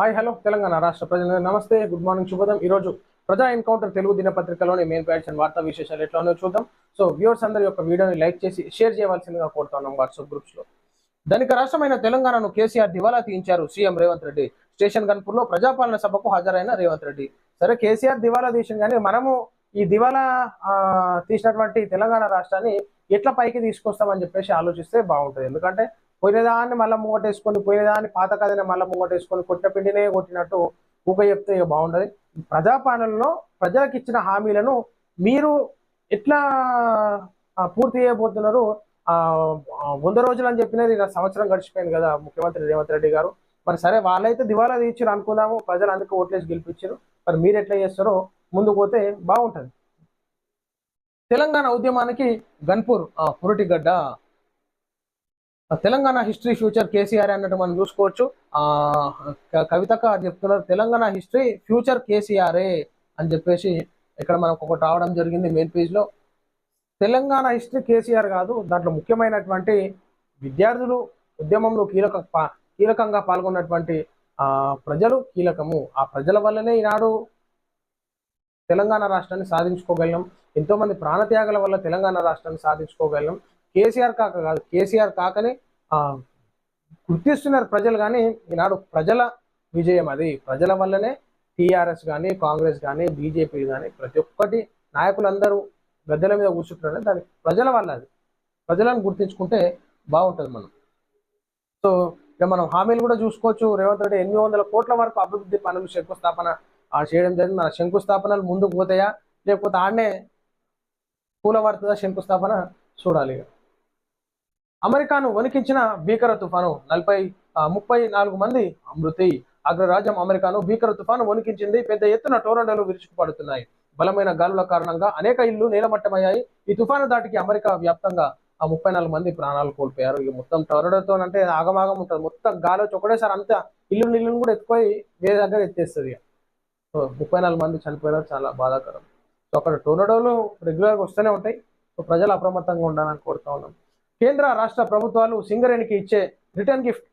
Hi hello Telangana రాష్ట్ర ప్రజలందరూ నమస్తే గుడ్ మార్నింగ్ శుభోదయం. ఈరోజు ప్రజా ఎన్కౌంటర్ తెలుగు దినపత్రికలోని మెయిన్ ప్యాడ్స్ అండ్ వార్తా విశేషాలు ఎట్లా ఉన్నాయో చూద్దాం. సో వ్యూవర్స్ అందరి యొక్క వీడియోని లైక్ చేసి షేర్ చేయవలసిందిగా కోరుతున్నాం వాట్సాప్ గ్రూప్స్లో. ధనిక రాష్ట్రమైన తెలంగాణను కేసీఆర్ దివాలా తీయించారు సీఎం రేవంత్ రెడ్డి. స్టేషన్ కన్పూర్లో ప్రజాపాలన సభకు హాజరైన రేవంత్ రెడ్డి. సరే కేసీఆర్ దివాలా తీసిన కానీ మనము ఈ దివాలా తీసినటువంటి తెలంగాణ రాష్ట్రాన్ని ఎట్లా పైకి తీసుకొస్తామని చెప్పేసి ఆలోచిస్తే బాగుంటుంది. ఎందుకంటే పోయినదాన్ని మళ్ళీ ముంగటేసుకొని పోయినదాన్ని పాత కథని మళ్ళీ ముంగటేసుకొని కొట్టిన పిండినే కొట్టినట్టు ఊక చెప్తే బాగుండదు. ప్రజాపాలనలో ప్రజలకు ఇచ్చిన హామీలను మీరు ఎట్లా పూర్తి చేయబోతున్నారు? ఆ, వంద రోజులు అని చెప్పినది సంవత్సరం గడిచిపోయింది కదా ముఖ్యమంత్రి రేవంత్ రెడ్డి గారు. మరి సరే వాళ్ళైతే దివాలా తీర్చారు అనుకుందాము. ప్రజలు అందుకు ఓట్లేసి గెలిపించారు మరి మీరు ఎట్లా చేస్తారో ముందుకు పోతే బాగుంటది. తెలంగాణ ఉద్యమానికి గన్పూర్ ఆ, పురుటిగడ్డ తెలంగాణ హిస్టరీ ఫ్యూచర్ కేసీఆర్ అన్నట్టు మనం చూసుకోవచ్చు. ఆ కవితక చెప్తున్నారు తెలంగాణ హిస్టరీ ఫ్యూచర్ కేసీఆరే అని చెప్పేసి ఇక్కడ మనకు ఒకటి రావడం జరిగింది మెయిన్ పేజ్లో. తెలంగాణ హిస్టరీ కేసీఆర్ కాదు దాంట్లో ముఖ్యమైనటువంటి విద్యార్థులు ఉద్యమంలో కీలక కీలకంగా పాల్గొన్నటువంటి ఆ ప్రజలు కీలకము. ఆ ప్రజల వల్లనే ఈనాడు తెలంగాణ రాష్ట్రాన్ని సాధించుకోగలం. ఎంతో మంది ప్రాణత్యాగాల వల్ల తెలంగాణ రాష్ట్రాన్ని సాధించుకోగలం. కేసీఆర్ కాక కాదు కేసీఆర్ కాకని ఆ గుర్తిస్తున్నారు ప్రజలు కానీ ఈనాడు ప్రజల విజయం అది. ప్రజల వల్లనే టీఆర్ఎస్ కానీ కాంగ్రెస్ కానీ బీజేపీ కానీ ప్రతి ఒక్కటి నాయకులందరూ గద్దెల మీద కూర్చుంటున్నారు. దాని ప్రజల వల్ల అది. ప్రజలను గుర్తించుకుంటే బాగుంటుంది మనం. సో ఇక మనం హామీలు కూడా చూసుకోవచ్చు. రేవంత్ రెడ్డి ఎనిమిది వందల కోట్ల వరకు అభివృద్ధి పనులు శంకుస్థాపన చేయడం జరిగింది. మన శంకుస్థాపనలు ముందుకు పోతాయా? లేకపోతే ఆడనే కూలబడుతుందా శంకుస్థాపన? చూడాలి ఇక. అమెరికాను వణికించిన భీకర తుఫాను నలభై ముప్పై నాలుగు మంది మృతి. అగ్రరాజ్యం అమెరికాను భీకర తుఫాను వణికించింది. పెద్ద ఎత్తున టోర్నడోలు విరుచుకుపడుతున్నాయి. బలమైన గాలుల కారణంగా అనేక ఇళ్ళు నీలమట్టమయ్యాయి. ఈ తుఫాను దాటికి అమెరికా వ్యాప్తంగా ఆ ముప్పై నాలుగు మంది ప్రాణాలు కోల్పోయారు. ఇక మొత్తం టొరడోతో అంటే ఆగమాగం ఉంటుంది. మొత్తం గాలి వచ్చి ఒకటేసారి అంతా ఇల్లు నీళ్ళను కూడా ఎత్తుకొని వేరే దగ్గర ఎత్తేస్తుంది సో ముప్పై నాలుగు మంది చనిపోయారు. చాలా బాధాకరం. సో అక్కడ టోర్నడోలు రెగ్యులర్గా వస్తూనే ఉంటాయి. సో ప్రజలు అప్రమత్తంగా ఉండాలని కోరుతా ఉన్నాం. కేంద్ర రాష్ట్ర ప్రభుత్వాలు సింగరేణికి ఇచ్చే రిటర్న్ గిఫ్ట్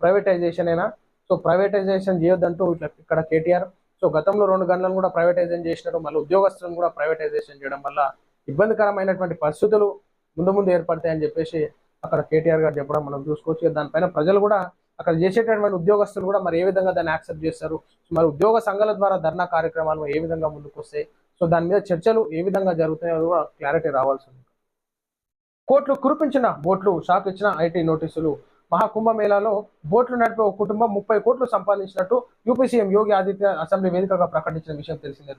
ప్రైవేటైజేషన్ అయినా సో ప్రైవేటైజేషన్ చేయొద్దంటూ ఇట్లా ఇక్కడ కేటీఆర్ సో గతంలో రెండు గంటలను కూడా ప్రైవేటైజేషన్ చేసినారు మళ్ళీ ఉద్యోగస్తులను కూడా ప్రైవేటైజేషన్ చేయడం వల్ల ఇబ్బందికరమైనటువంటి పరిస్థితులు ముందు ముందు ఏర్పడతాయని చెప్పేసి అక్కడ కేటీఆర్ గారు చెప్పడం మనం చూసుకోవచ్చు. దానిపైన ప్రజలు కూడా అక్కడ చేసేటటువంటి ఉద్యోగస్తులు కూడా మరి ఏ విధంగా దాన్ని యాక్సెప్ట్ చేస్తారు? మరి ఉద్యోగ సంఘాల ద్వారా ధర్నా కార్యక్రమాలు ఏ విధంగా ముందుకు వస్తాయి సో దాని మీద చర్చలు ఏ విధంగా జరుగుతాయో కూడా క్లారిటీ రావాల్సి ఉంది. కోట్లు కురిపించిన బోట్లు షాక్ ఇచ్చిన ఐటీ నోటీసులు. మహాకుంభమేళాలో బోట్లు నడిపే ఒక కుటుంబం ముప్పై కోట్లు సంపాదించినట్టు UP CM Yogi Aditya assembly వేదికగా ప్రకటించిన విషయం తెలిసిందే.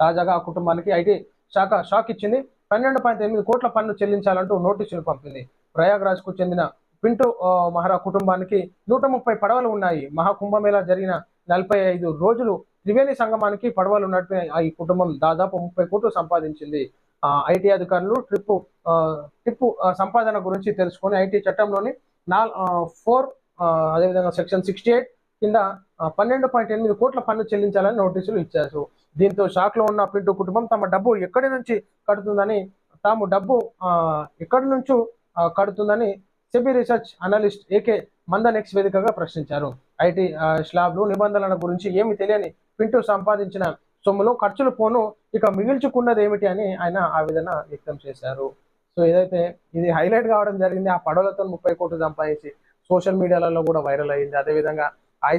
తాజాగా ఆ కుటుంబానికి ఐటీ శాఖ షాక్ ఇచ్చింది. పన్నెండు పాయింట్ ఎనిమిది కోట్ల పన్ను చెల్లించాలంటూ నోటీసులు పంపింది. ప్రయాగ్రాజ్కు చెందిన పింటూ మహారా కుటుంబానికి నూట ముప్పై పడవలు ఉన్నాయి. మహాకుంభమేళా జరిగిన నలభై ఐదు రోజులు త్రివేణి సంగమానికి పడవలు నడిపిన ఈ కుటుంబం దాదాపు ముప్పై కోట్లు సంపాదించింది. ఐటీ అధికారులు ట్రిప్పు ట్రిప్ ట్రిప్పు సంపాదన గురించి తెలుసుకొని ఐటీ చట్టంలోని నాల్ ఫోర్ అదేవిధంగా సెక్షన్ సిక్స్టీ ఎయిట్ కింద పన్నెండు పాయింట్ ఎనిమిది కోట్ల పన్ను చెల్లించాలని నోటీసులు ఇచ్చారు. దీంతో షాక్లో ఉన్న పింటూ కుటుంబం తమ డబ్బు ఎక్కడి నుంచి కడుతుందని తాము డబ్బు ఎక్కడి నుంచో కడుతుందని సెబీ రీసెర్చ్ అనలిస్ట్ ఏకే మందనెక్స్ వేదికగా ప్రశ్నించారు. ఐటీ స్లాబ్లు నిబంధనల గురించి ఏమి తెలియని పింటూ సంపాదించిన సొమ్ములో ఖర్చులు పోను ఇక మిగిల్చుకున్నది ఏమిటి అని ఆయన ఆవేదన వ్యక్తం చేశారు. సో ఏదైతే ఇది హైలైట్ కావడం జరిగింది ఆ పడవలతో ముప్పై కోట్లు సంపాదించి సోషల్ మీడియాలలో కూడా వైరల్ అయింది. అదేవిధంగా ఆ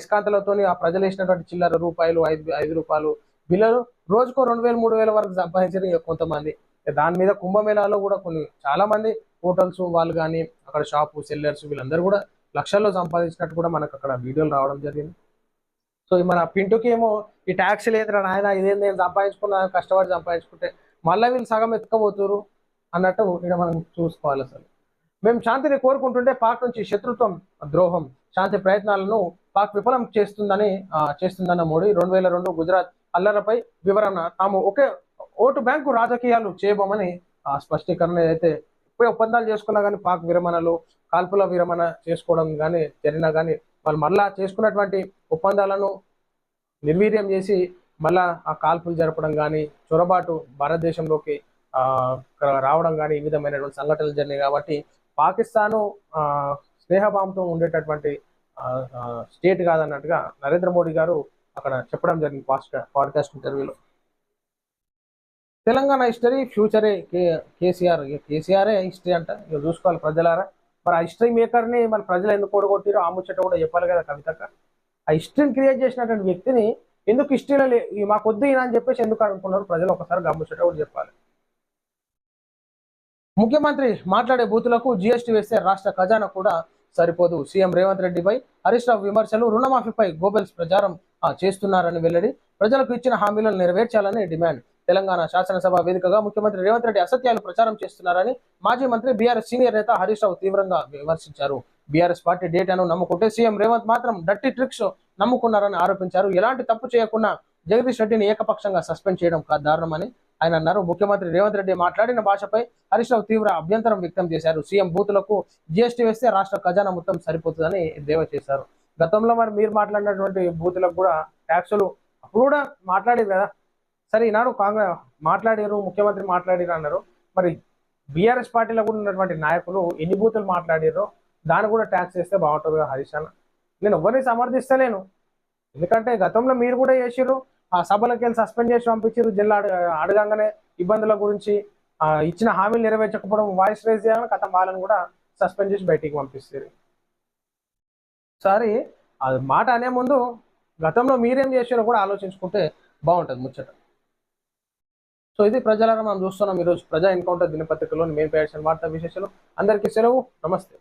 ఆ ప్రజలు వేసినటువంటి చిల్లర రూపాయలు ఐదు ఐదు రూపాయలు బిల్లలు రోజుకో రెండు వేలు మూడు వేల వరకు సంపాదించారు కొంతమంది. దాని మీద కుంభమేళాలో కూడా కొన్ని చాలా మంది హోటల్స్ వాళ్ళు కానీ అక్కడ షాపు సెల్లర్స్ వీళ్ళందరూ కూడా లక్షల్లో సంపాదించినట్టు కూడా మనకు అక్కడ వీడియోలు రావడం జరిగింది. సో మన పింటుకి ఏమో ఈ ట్యాక్స్ లేదురా నాయన ఇదేం నేను సంపాదించుకున్నా కష్టపడి సంపాదించుకుంటే మళ్ళీ వీళ్ళు సగం ఎత్తుకపోతురు అన్నట్టు ఇక్కడ మనం చూసుకోవాలి అసలు. మేము శాంతిని కోరుకుంటుంటే పాక్ నుంచి శత్రుత్వం ద్రోహం శాంతి ప్రయత్నాలను పాక్ విఫలం చేస్తుందని చేస్తుందన్న మోడీ రెండు వేల రెండు గుజరాత్ అల్లర్లపై వివరణ. తాము ఒకే ఓటు బ్యాంకు రాజకీయాలు చేయబోమని ఆ, స్పష్టీకరణ ఏదైతే ఒప్పందాలు చేసుకున్నా కానీ పాక్ విరమణలు కాల్పుల విరమణ చేసుకోవడం కానీ జరిగినా కానీ వాళ్ళు మళ్ళా చేసుకున్నటువంటి ఒప్పందాలను నిర్వీర్యం చేసి మళ్ళా ఆ కాల్పులు జరపడం కానీ చొరబాటు భారతదేశంలోకి రావడం కానీ ఈ విధమైనటువంటి సంఘటనలు జరిగినాయి కాబట్టి పాకిస్తాను ఆ, స్నేహభావంతో ఉండేటటువంటి స్టేట్ కాదన్నట్టుగా నరేంద్ర మోడీ గారు అక్కడ చెప్పడం జరిగింది పాడ్కాస్ట్ ఇంటర్వ్యూలో. తెలంగాణ హిస్టరీ ఫ్యూచరే కే కేసీఆర్ కేసీఆరే హిస్టరీ అంట. ఇక చూసుకోవాలి ప్రజలారా. మరి ఆ హిస్టరీ మేకర్ని మన ప్రజలు ఎందుకు ఓడగొట్టిరో ఆ ముచ్చట కూడా చెప్పాలి కదా కవితక్క. ఆ హిస్టరీని క్రియేట్ చేసినటువంటి వ్యక్తిని ఎందుకు హిస్టరీలో మాకు వద్దు ఈయన అని చెప్పేసి ఎందుకు అనుకున్నారు ప్రజలు ఒకసారి గమనించేటప్పుడు చెప్పాలి. ముఖ్యమంత్రి మాట్లాడే బూతులకు జీఎస్టీ వేస్తే రాష్ట్ర ఖజానా కూడా సరిపోదు. సీఎం రేవంత్ రెడ్డిపై హరీష్ రావు విమర్శలు రుణమాఫీపై గోబెల్స్ ప్రచారం చేస్తున్నారని వెల్లడి. ప్రజలకు ఇచ్చిన హామీలను నెరవేర్చాలని డిమాండ్. తెలంగాణ శాసనసభ వేదికగా ముఖ్యమంత్రి రేవంత్ రెడ్డి అసత్యాలు ప్రచారం చేస్తున్నారని మాజీ మంత్రి బీఆర్ సీనియర్ నేత హరీష్ రావు తీవ్రంగా విమర్శించారు. బీఆర్ఎస్ పార్టీ డేటాను నమ్ముకుంటే సీఎం రేవంత్ మాత్రం డట్టి ట్రిక్స్ నమ్ముకున్నారని ఆరోపించారు. ఎలాంటి తప్పు చేయకుండా జగదీష్ రెడ్డిని ఏకపక్షంగా సస్పెండ్ చేయడం దారుణమని ఆయన అన్నారు. ముఖ్యమంత్రి రేవంత్ రెడ్డి మాట్లాడిన భాషపై హరీష్ రావు తీవ్ర అభ్యంతరం వ్యక్తం చేశారు. సీఎం బూతులకు జీఎస్టీ వేస్తే రాష్ట్ర ఖజానా మొత్తం సరిపోతుందని దేవ చేశారు. గతంలో మరి మీరు మాట్లాడినటువంటి బూతులకు కూడా ట్యాక్సులు అప్పుడు కూడా మాట్లాడేది కదా. సరే ఈనాడు కాంగ్రెస్ మాట్లాడారు ముఖ్యమంత్రి మాట్లాడారు అన్నారు. మరి బీఆర్ఎస్ పార్టీలో కూడా ఉన్నటువంటి నాయకులు ఎన్ని బూతులు మాట్లాడారో దాన్ని కూడా ట్యాక్స్ చేస్తే బాగుంటుంది కదా హరీష్ అన్న. నేను ఎవరిని సమర్థిస్తలేను ఎందుకంటే గతంలో మీరు కూడా చేసిర్రు. ఆ సభలకు వెళ్ళి సస్పెండ్ చేసి పంపించారు జిల్లా అడగంగానే ఇబ్బందుల గురించి. ఇచ్చిన హామీలు నెరవేర్చకపోవడం వాయిస్ రేజ్ చేయాలని కథ వాళ్ళని కూడా సస్పెండ్ చేసి బయటికి పంపిస్తారు. సారీ అది మాట అనే ముందు గతంలో మీరేం చేసారో కూడా ఆలోచించుకుంటే బాగుంటుంది ముచ్చట. సో ఇది ప్రజలను మనం చూస్తున్నాం ఈరోజు ప్రజా ఎన్కౌంటర్ దినపత్రికలోని మెయిన్ పేర్చిన వార్తా విశేషాలు. అందరికీ సెలవు. నమస్తే.